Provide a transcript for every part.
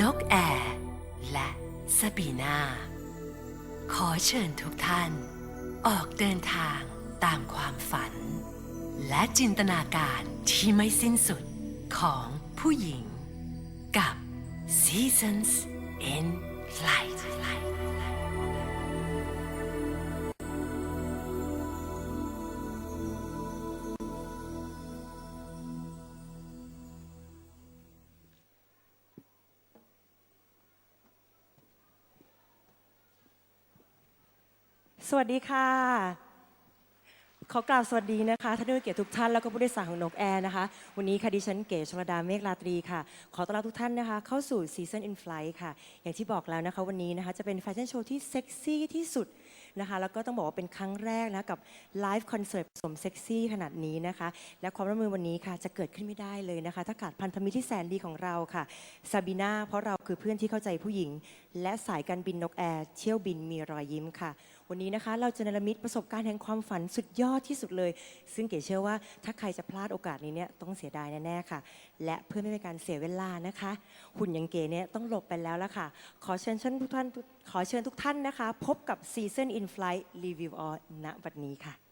นกแอร์และสปีนา ขอเชิญทุกท่าน ออกเดินทางตามความฝัน และจินตนาการที่ไม่สิ้นสุดของผู้หญิงกับ Seasons in Flight สวัสดีค่ะ ขอกล่าวสวัสดีนะคะท่านผู้เกียรติทุกท่านแล้วก็ผู้โดยสารของนกแอร์นะคะ วันนี้ค่ะดิฉันเก๋ชลดาเมฆราตรีค่ะ ขอต้อนรับทุกท่านนะคะ เข้าสู่ Season in Flight ค่ะ อย่างที่บอกแล้วนะคะวันนี้นะคะ จะเป็นแฟชั่นโชว์ที่เซ็กซี่ที่สุดนะคะแล้วก็ต้องบอกว่าเป็นครั้งแรกนะกับไลฟ์คอนเสิร์ตผสมเซ็กซี่ขนาดนี้นะคะ และความร่วมมือวันนี้ค่ะจะเกิดขึ้นไม่ได้เลยนะคะ ถ้าขาดพันธมิตรที่แสนดีของเราค่ะซาบีนาเพราะเราคือเพื่อนที่เข้าใจผู้หญิง และสายการบินนกแอร์เที่ยวบินมีรอยยิ้มค่ะ วันนี้นะคะ เราจะนรมิตประสบการณ์แห่งความฝันสุดยอดที่สุดเลย ซึ่งเก๋เชื่อว่าถ้าใครจะพลาดโอกาสนี้เนี่ยต้องเสียดายแน่ๆค่ะ และเพื่อไม่เป็นการเสียเวลานะคะ หุ่นยังเก๋เนี่ยต้องหลบไปแล้วละค่ะ ขอเชิญทุกท่านขอเชิญทุกท่านนะคะ พบกับ Season in Flight Review All ณบัดนี้ค่ะ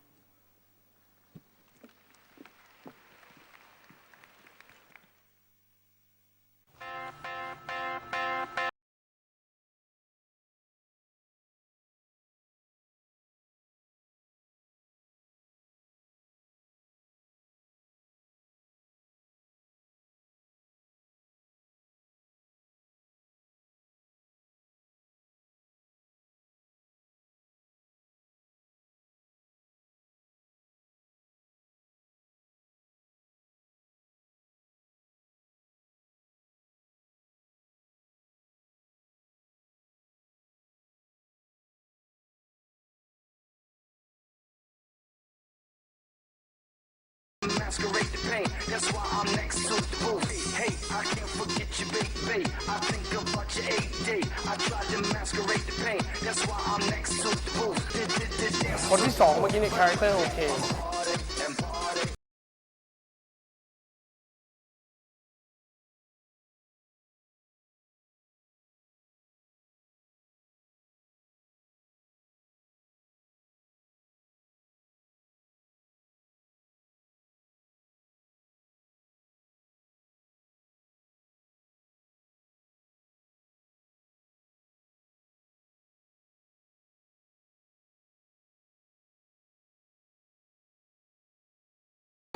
masquerade the pain. That's why I'm next to the booth. Hey, I can't forget you, baby. I think about your eight day. I tried to masquerade the pain. That's why I'm next to the booth. Did, did, did dance คนที่สองเมื่อกี้ในคาแรคเตอร์โอเค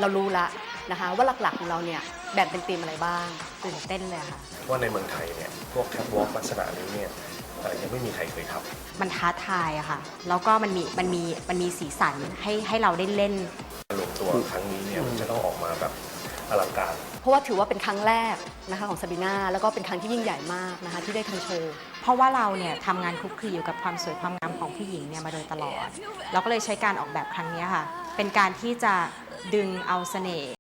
เรารู้ละนะคะว่าหลักๆของเราเนี่ยแบ่งเป็นธีมอะไรบ้างตื่นเต้นเลยค่ะ ว่าในเมืองไทยเนี่ยพวกแคทวอล์กลักษณะนี้เนี่ยเอ่อยังไม่มีใครเคยทมันท้าทายอะค่ะ แล้วก็มันมีมันมีมันมีสีสันให้ให้เราได้เล่นำรวมตัวครั้งนี้เนี่ยมันจะต้องออกมาแบบอลังการ เพราะว่าถือว่าเป็นครั้งแรกนะคะของซาบีนาแล้วก็เป็นครั้งที่ยิ่งใหญ่มากนะคะที่ได้ทำโชว์ เพราะว่าเราเนี่ยทำงานคลุกคลีอยู่กับความสวยความงามของผู้หญิงเนี่ยมาโดยตลอด เราก็เลยใช้การออกแบบครั้งเนี้ยค่ะ เป็นการที่จะ ดึงเอาเสน่ห์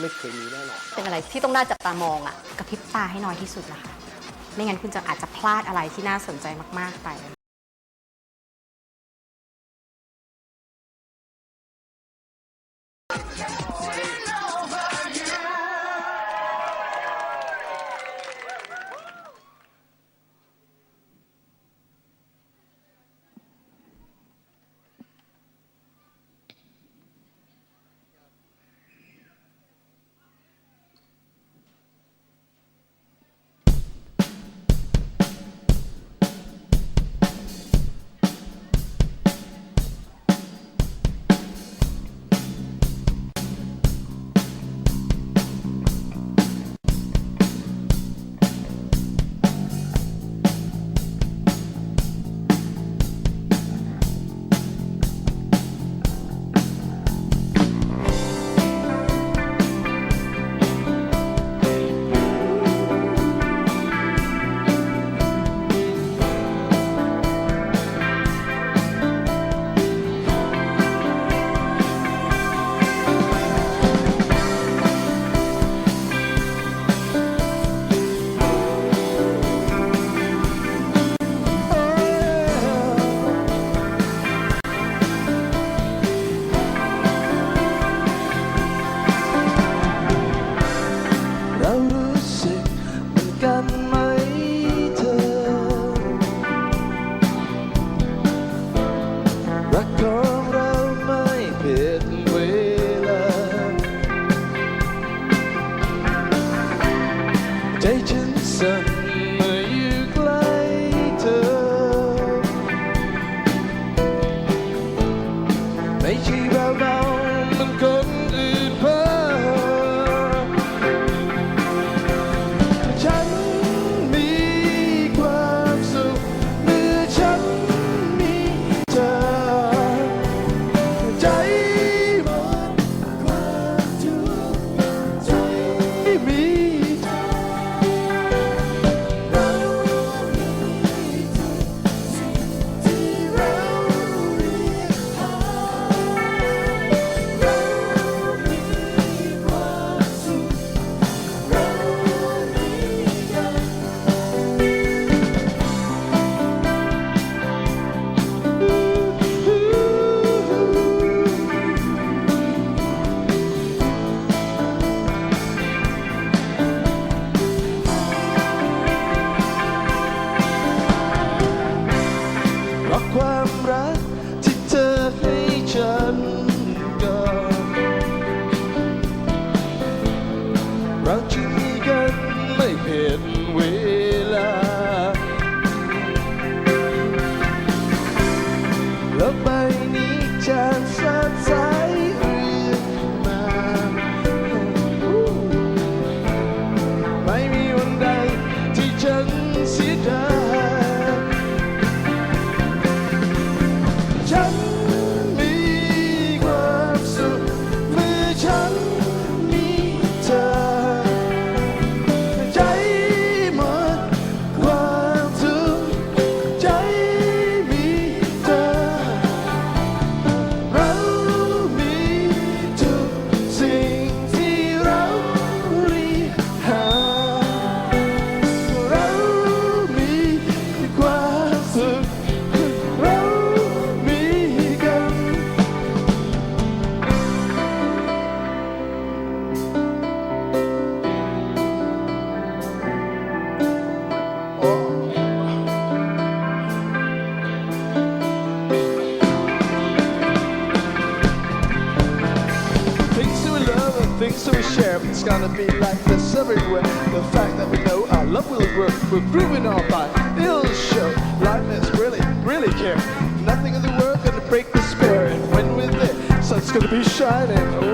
ไม่เคยมีแน่นอน เป็นอะไรที่ต้องน่าจับตามองอะกระพริบตาให้น้อยที่สุดนะคะ ไม่งั้นคุณจะอาจจะพลาดอะไรที่น่าสนใจมาก ๆ ไป it's gonna be like this everywhere. The fact that we know our love will grow. we're grooving on by ill show. Life is really, really care. Nothing in the world gonna break the spirit when we're there. Sun's gonna be shining.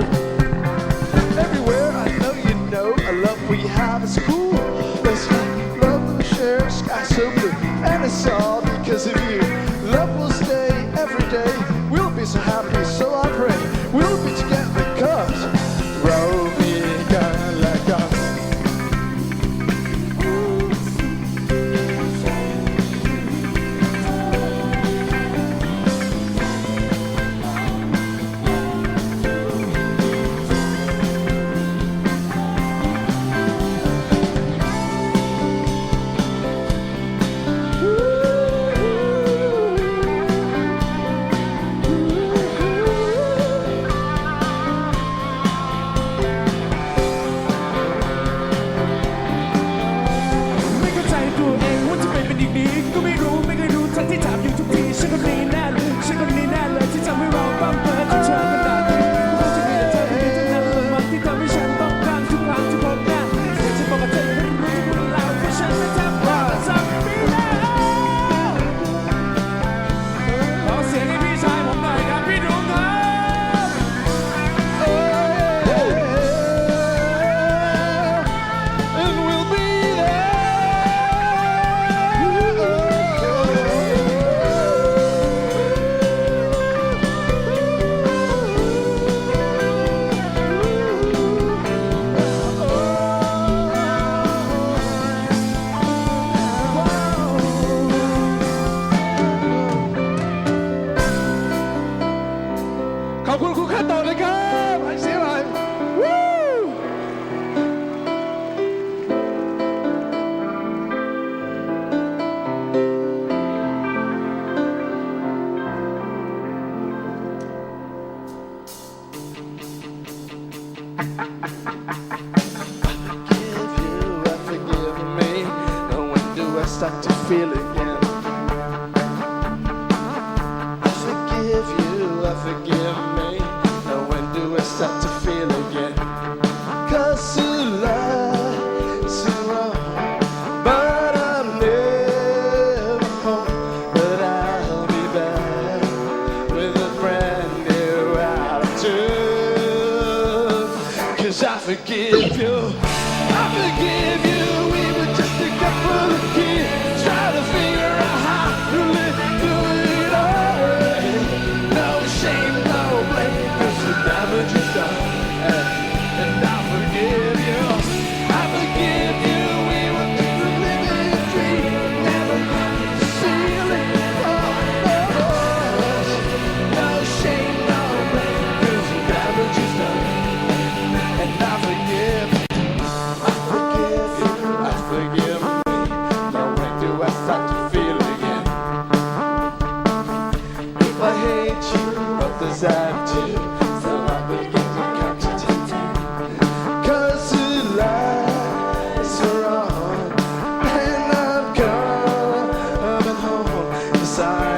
看到了。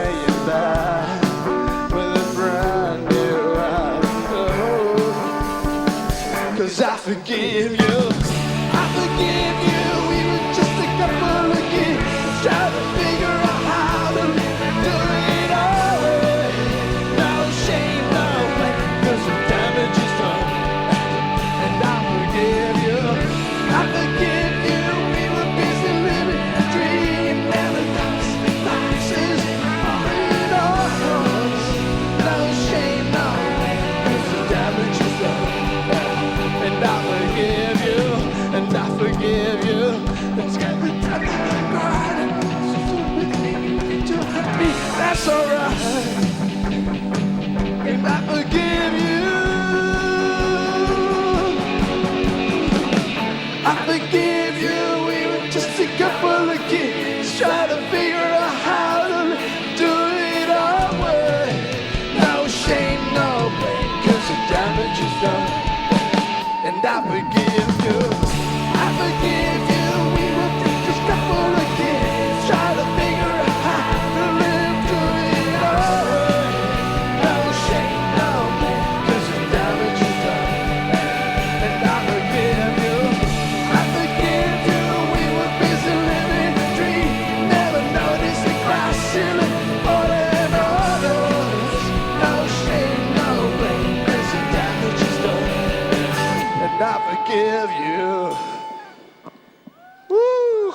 yeah.